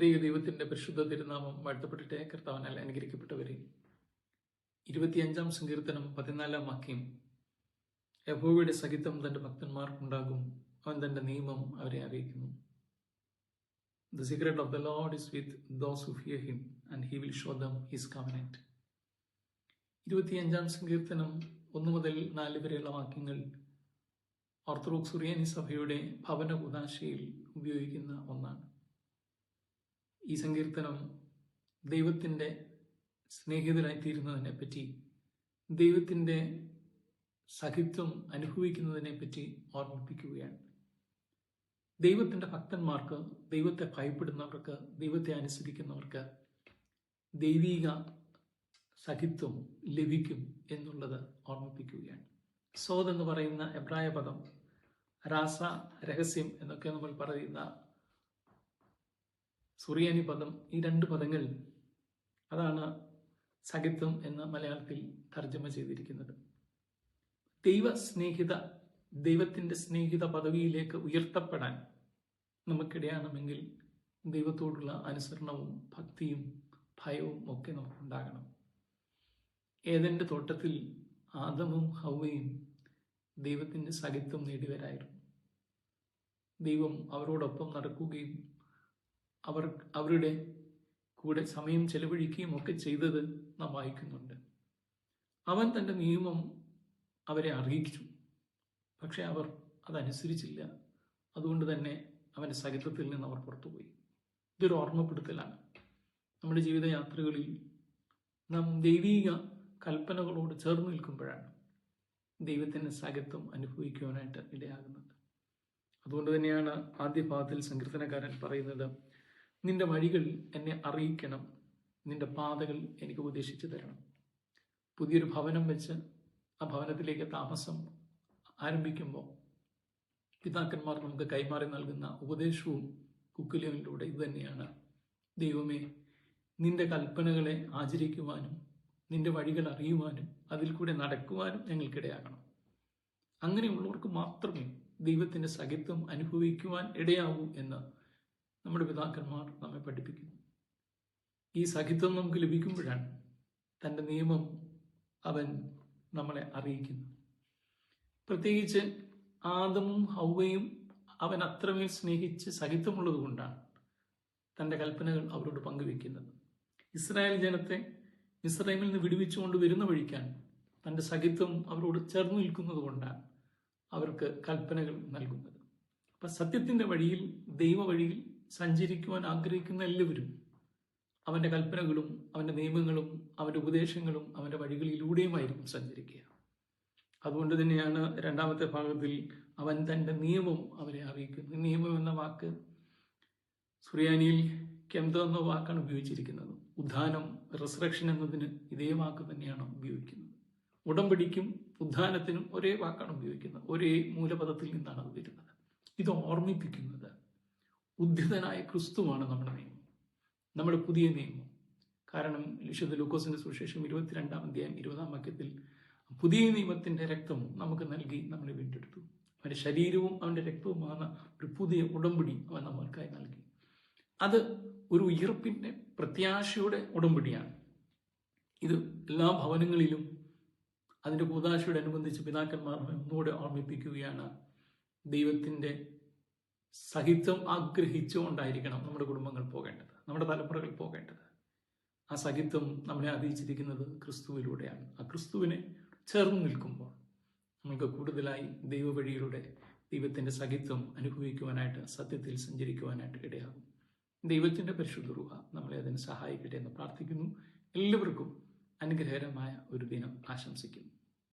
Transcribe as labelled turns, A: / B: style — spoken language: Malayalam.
A: ത്രിയ ദൈവത്തിന്റെ പരിശുദ്ധ തിരുനാമം വാഴ്ത്തപ്പെട്ടിട്ടേ കർത്താവനാൽ അനുഗ്രഹിക്കപ്പെട്ടവരെ. ഇരുപത്തിയഞ്ചാം സങ്കീർത്തനം പതിനാലാം വാക്യം. യഹോവയുടെ സഹിതം തന്റെ ഭക്തന്മാർക്കുണ്ടാകും. അവൻ തന്റെ നിയമം അവരെ അറിയിക്കുന്നു. The secret of the Lord is with those who fear him and he will show them his covenant ഇരുപത്തിയഞ്ചാം സങ്കീർത്തനം ഒന്നു മുതൽ നാല് വരെയുള്ള വാക്യങ്ങൾ ഓർത്തഡോക്സ് സുറിയാനി സഭയുടെ ഭവന ഉദാശയിൽ ഉപയോഗിക്കുന്ന ഒന്നാണ്. ഈ സങ്കീർത്തനം ദൈവത്തിന്റെ സ്നേഹിതരായിത്തീരുന്നതിനെ പറ്റി ദൈവത്തിന്റെ സഹിത്വം അനുഭവിക്കുന്നതിനെ പറ്റി ഓർമ്മിപ്പിക്കുകയാണ്. ദൈവത്തിന്റെ ഭക്തന്മാർക്ക് ദൈവത്തെ ഭയപ്പെടുന്നവർക്ക് ദൈവത്തെ അനുസരിക്കുന്നവർക്ക് ദൈവീക സഹിത്വം ലഭിക്കും എന്നുള്ളത് ഓർമ്മിപ്പിക്കുകയാണ്. സോദ് എന്ന് പറയുന്ന എബ്രായ പദം രാസ രഹസ്യം എന്നൊക്കെ നമ്മൾ പറയുന്ന സുറിയാനി പദം ഈ രണ്ട് പദങ്ങൾ അതാണ് സഹിത്വം എന്ന് മലയാളത്തിൽ തർജമ ചെയ്തിരിക്കുന്നത്. ദൈവ സ്നേഹിത ദൈവത്തിന്റെ സ്നേഹിത പദവിയിലേക്ക് ഉയർത്തപ്പെടാൻ നമുക്കിടയാണമെങ്കിൽ ദൈവത്തോടുള്ള അനുസരണവും ഭക്തിയും ഭയവും ഒക്കെ നമുക്കുണ്ടാകണം. ഏതെന്റെ തോട്ടത്തിൽ ആദമും ഹൗവയും ദൈവത്തിന്റെ സഹിത്വം നേടിവരായിരുന്നു ദൈവം അവരോടൊപ്പം നടക്കുകയും അവർ അവരുടെ കൂടെ സമയം ചെലവഴിക്കുകയും ഒക്കെ ചെയ്തത് നാം വായിക്കുന്നുണ്ട്. അവൻ തന്റെ നിയമം അവരെ അറിയിച്ചു. പക്ഷെ അവർ അതനുസരിച്ചില്ല. അതുകൊണ്ട് തന്നെ അവന്റെ സഹിതത്തിൽ നിന്ന് അവർ പുറത്തുപോയി. ഇതൊരു ഓർമ്മപ്പെടുത്തലാണ്. നമ്മുടെ ജീവിതയാത്രകളിൽ നാം ദൈവീക കൽപ്പനകളോട് ചേർന്ന് നിൽക്കുമ്പോഴാണ് ദൈവത്തിന്റെ സഹിത്വം അനുഭവിക്കുവാനായിട്ട് ഇടയാകുന്നത്. അതുകൊണ്ട് തന്നെയാണ് ആദ്യ ഭാഗത്തിൽ സങ്കീർത്തനക്കാരൻ പറയുന്നത് നിന്റെ വഴികൾ എന്നെ അറിയിക്കണം. നിന്റെ പാതകൾ എനിക്ക് ഉപദേശിച്ചു തരണം. പുതിയൊരു ഭവനം വെച്ച് ആ ഭവനത്തിലേക്ക് താമസം ആരംഭിക്കുമ്പോൾ പിതാക്കന്മാർ നമുക്ക് കൈമാറി നൽകുന്ന ഉപദേശവും കുക്കുലിയനിലൂടെ ഇതുതന്നെയാണ് ദൈവമേ നിന്റെ കൽപ്പനകളെ ആചരിക്കുവാനും നിന്റെ വഴികൾ അറിയുവാനും അതിൽ കൂടെ നടക്കുവാനും ഞങ്ങൾക്കിടയാകണം. അങ്ങനെയുള്ളവർക്ക് മാത്രമേ ദൈവത്തിന്റെ സഹിത്വം അനുഭവിക്കുവാൻ ഇടയാവൂ എന്ന് നമ്മുടെ പിതാക്കന്മാർ നമ്മെ പഠിപ്പിക്കുന്നു. ഈ സഹിത്വം നമുക്ക് ലഭിക്കുമ്പോഴാണ് തന്റെ നിയമം അവൻ നമ്മളെ അറിയിക്കുന്നു പ്രത്യേകിച്ച് ആദമും ഹൗവയും അവൻ അത്രമേൽ സ്നേഹിച്ച് സഹിത്വമുള്ളത് കൊണ്ടാണ് തന്റെ കൽപ്പനകൾ അവരോട് പങ്കുവെക്കുന്നത് ഇസ്രായേൽ ജനത്തെ ഇസ്രായേലിൽ നിന്ന് വിടുവിച്ചുകൊണ്ട് വരുന്ന വഴിക്കാൻ തന്റെ സഹിത്വം അവരോട് ചേർന്ന് നിൽക്കുന്നത് കൊണ്ടാണ് അവർക്ക് കൽപ്പനകൾ നൽകുന്നത്. അപ്പം സത്യത്തിന്റെ വഴിയിൽ ദൈവ വഴിയിൽ സഞ്ചരിക്കുവാൻ ആഗ്രഹിക്കുന്ന എല്ലാവരും അവന്റെ കൽപ്പനകളും അവന്റെ നിയമങ്ങളും അവന്റെ ഉപദേശങ്ങളും അവന്റെ വഴികളിലൂടെയുമായിരിക്കും സഞ്ചരിക്കുക. അതുകൊണ്ട് തന്നെയാണ് രണ്ടാമത്തെ ഭാഗത്തിൽ അവൻ തന്റെ നിയമം അവരെ അറിയിക്കുന്നത്. നിയമം എന്ന വാക്ക് സുറിയാനിയിൽ കെന്ത എന്ന വാക്കാണ് ഉപയോഗിച്ചിരിക്കുന്നത്. ഉദ്ധാനം റിസറക്ഷൻ എന്നതിന് ഇതേ വാക്ക് തന്നെയാണ് ഉപയോഗിക്കുന്നത്. ഉടമ്പടിക്കും ഉദ്ധാനത്തിനും ഒരേ വാക്കാണ് ഉപയോഗിക്കുന്നത്. ഒരേ മൂലപദത്തിൽ നിന്നാണ് അത് വരുന്നത്. ഇത് ഓർമ്മിപ്പിക്കുന്നത്. ഉദ്ധിതനായ ക്രിസ്തുവാണ് നമ്മുടെ നിയമം. നമ്മുടെ പുതിയ നിയമം. കാരണം വിശുദ്ധ ലൂക്കോസിന്റെ സുശേഷം ഇരുപത്തിരണ്ടാം അധ്യായം ഇരുപതാം വാക്യത്തിൽ പുതിയ നിയമത്തിന്റെ രക്തം നമുക്ക് നൽകി നമ്മളെ വീണ്ടെടുത്തു. അവന്റെ ശരീരവും അവന്റെ രക്തവുമാണ് ഒരു പുതിയ ഉടമ്പടി അവൻ നമ്മൾക്കായി നൽകി. അത് ഒരു ഉയർപ്പിന്റെ പ്രത്യാശയുടെ ഉടമ്പടിയാണ്. ഇത് എല്ലാ ഭവനങ്ങളിലും അതിന്റെ കൂതാശയോടനുബന്ധിച്ച് പിതാക്കന്മാർ ഒന്നുകൂടെ ഓർമ്മിപ്പിക്കുകയാണ് ദൈവത്തിന്റെ സഹിത്വം ആഗ്രഹിച്ചുകൊണ്ടായിരിക്കണം നമ്മുടെ കുടുംബങ്ങൾ പോകേണ്ടത് നമ്മുടെ തലമുറകൾ പോകേണ്ടത്. ആ സഹിത്വം നമ്മളെ അറിയിച്ചിരിക്കുന്നത് ക്രിസ്തുവിലൂടെയാണ്. ആ ക്രിസ്തുവിനെ ചേർന്ന് നിൽക്കുമ്പോൾ നമുക്ക് കൂടുതലായി ദൈവവഴിയിലൂടെ ദൈവത്തിന്റെ സഹിത്വം അനുഭവിക്കുവാനായിട്ട് സത്യത്തിൽ സഞ്ചരിക്കുവാനായിട്ട് ഇടയാകും. ദൈവത്തിന്റെ പരിശുദ്ധ രൂപ നമ്മളെ അതിനെ സഹായിക്കട്ടെ എന്ന് പ്രാർത്ഥിക്കുന്നു. എല്ലാവർക്കും അനുഗ്രഹകരമായ ഒരു ദിനം ആശംസിക്കുന്നു.